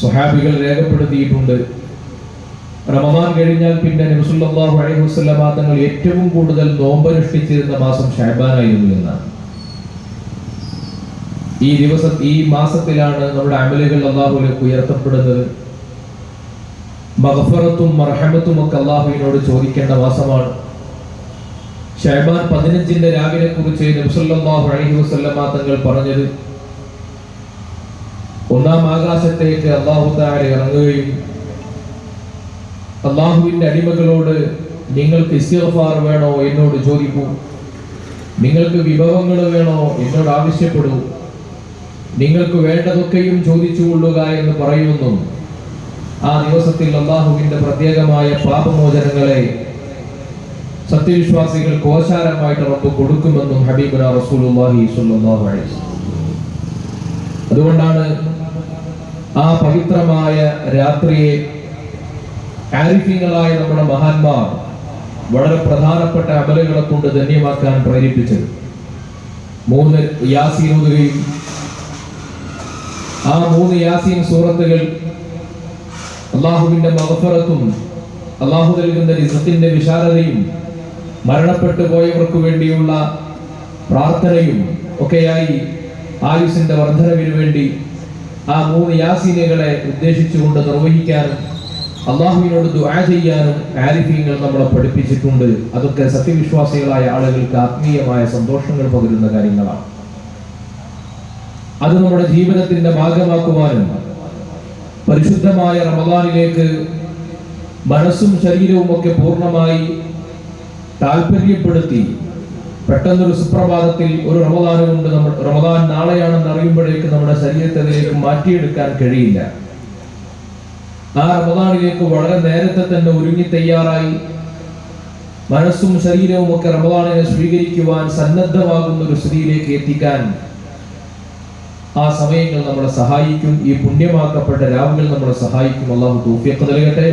സ്വഹാബികൾ രേഖപ്പെടുത്തിയിട്ടുണ്ട്. റമദാൻ കഴിഞ്ഞാൽ പിന്നെ നബിസുല്ലാഹു അലൈഹി വസല്ലമ തങ്ങൾ ഏറ്റവും കൂടുതൽ നോമ്പനുഷ്ഠിച്ചിരുന്ന മാസം ഷാബാനായിരുന്നു എന്നാണ്. ഈ ദിവസം ഈ മാസത്തിലാണ് നമ്മുടെ അമലുകൾ അള്ളാഹുലേക്ക് ഉയർത്തപ്പെടുന്നത്. മഹഫറത്തും മർഹമത്തും ഒക്കെ അള്ളാഹുവിനോട് ചോദിക്കേണ്ട മാസമാണ്. ഷഹബാൻ പതിനഞ്ചിന്റെ രാവിലെ കുറിച്ച് നബ്സല്ലാഹു അലൈഹി വസല്ലമ തങ്ങൾ പറഞ്ഞത് ഒന്നാം ആകാശത്തേക്ക് അള്ളാഹു താര ഇറങ്ങുകയും അള്ളാഹുവിന്റെ അടിമകളോട് നിങ്ങൾക്ക് ഇസ്തിഫാർ വേണോ എന്നോട് ചോദിക്കൂ. നിങ്ങൾക്ക് വിഭവങ്ങൾ വേണോ എന്നോട് ആവശ്യപ്പെടൂ. നിങ്ങൾക്ക് വേണ്ടതൊക്കെയും ചോദിച്ചുകൊള്ളുക എന്ന് പറയുന്നു. ആ ദിവസത്തിൽ അള്ളാഹുവിന്റെ പ്രത്യേകമായ പാപമോചനങ്ങളെ സത്യവിശ്വാസികൾ കോശാരമായിട്ട് റബ്ബ് കൊടുക്കുമെന്നും ഹബീബുന റസൂലുള്ളാഹി സ്വല്ലല്ലാഹു അലൈഹി. അതുകൊണ്ടാണ് ആ പവിത്രമായ രാത്രിയെ ആരിഫ്യങ്ങളായ നമ്മുടെ മഹാന്മാർ വളരെ പ്രധാനപ്പെട്ട അമലുകളെ കൊണ്ട് ധന്യമാക്കാൻ പ്രേരിപ്പിച്ചത്. മൂന്ന് യാസീൻ ഓതുകയും ആ മൂന്ന് യാസീൻ സൂറത്തുകൾ അള്ളാഹുവിന്റെ മഹഫറത്തും അള്ളാഹു നൽകുന്ന റിസത്തിന്റെ വിശാലതയും മരണപ്പെട്ടു പോയവർക്ക് വേണ്ടിയുള്ള പ്രാർത്ഥനയും ഒക്കെയായി ആയുസിന്റെ വർധനവിന് വേണ്ടി ആ മൂന്ന് യാസീനുകളെ ഉദ്ദേശിച്ചുകൊണ്ട് നിർവഹിക്കാനും അള്ളാഹുവിനോട് ദുആ ചെയ്യാനും ആരിഫീങ്ങൾ നമ്മളെ പഠിപ്പിച്ചിട്ടുണ്ട്. അതൊക്കെ സത്യവിശ്വാസികളായ ആളുകൾക്ക് ആത്മീയമായ സന്തോഷങ്ങൾ പകരുന്ന കാര്യങ്ങളാണ്. അത് നമ്മുടെ ജീവിതത്തിന്റെ ഭാഗമാക്കുവാനും പരിശുദ്ധമായ റമദാനിലേക്ക് മനസ്സും ശരീരവും ഒക്കെ പൂർണമായി താല്പര്യപ്പെടുത്തി പെട്ടെന്നൊരു സുപ്രഭാതത്തിൽ ഒരു റമദാനുകൊണ്ട് നമ്മൾ റമദാൻ നാളെയാണെന്ന് അറിയുമ്പോഴേക്ക് നമ്മുടെ ശരീരത്തെ അതിലേക്ക് മാറ്റിയെടുക്കാൻ കഴിയില്ല. ആ റമദാനിലേക്ക് വളരെ നേരത്തെ തന്നെ ഒരുങ്ങി തയ്യാറായി. മനസ്സും ശരീരവും ഒക്കെ റമദാനിനെ സ്വീകരിക്കുവാൻ സന്നദ്ധമാകുന്ന ഒരു സ്ഥിതിയിലേക്ക് എത്തിക്കാൻ ആ സമയങ്ങൾ നമ്മളെ സഹായിക്കും. ഈ പുണ്യമാക്കപ്പെട്ട രാവുകൾ നമ്മളെ സഹായിക്കും. അള്ളാഹു തൂഫിയൊക്കെ നൽകട്ടെ.